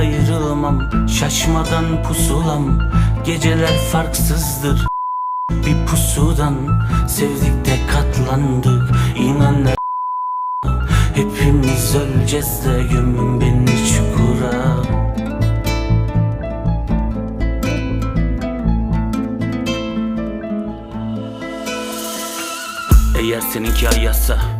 ayrılamam Şaşmadan pusulam. Geceler farksızdır Bir pusudan. Sevdik de katlandık İnan Hepimiz öleceğiz de gömün beni çukura. Eğer seninki ayazsa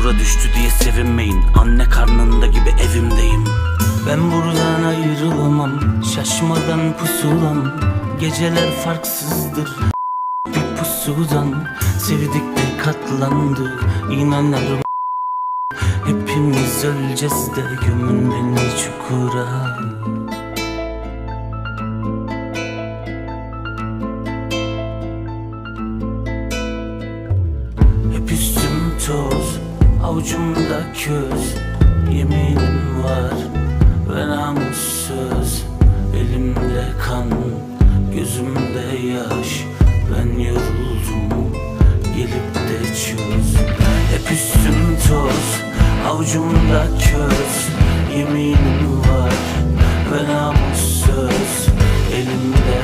Çukura düştü diye sevinmeyin. Anne karnında gibi evimdeyim. Ben buradan ayrılamam Şaşmadan pusulam. Geceler farksızdır Bir pusudan. Sevdik de katlandık İnanırım Hepimiz öleceğiz de gömün beni çukura. Hep üstüm toz, avucumda köz Yeminim var ve namussuz Elimde kan, gözümde yaş. Ben yoruldum, gelip de çöz. Hep üstüm toz, avucumda köz. Yeminim var ve namussuz Elimde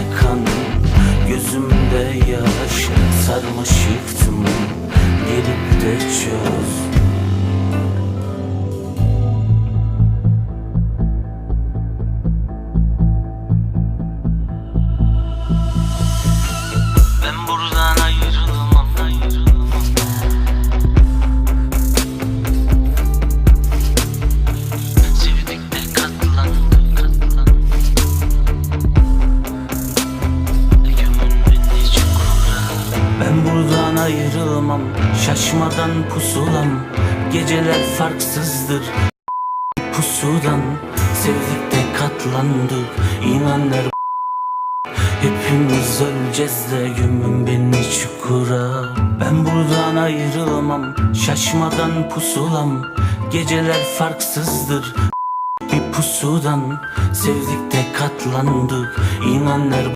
buradan ayrılamam, şaşmadan pusulam. Geceler farksızdır, pusudan. Sevdik de katlandık, inanır Hepimiz öleceğiz de gömün beni çukura Ben buradan ayrılamam Şaşmadan pusulam Geceler farksızdır Bir pusudan Sevdik de katlandık İnanır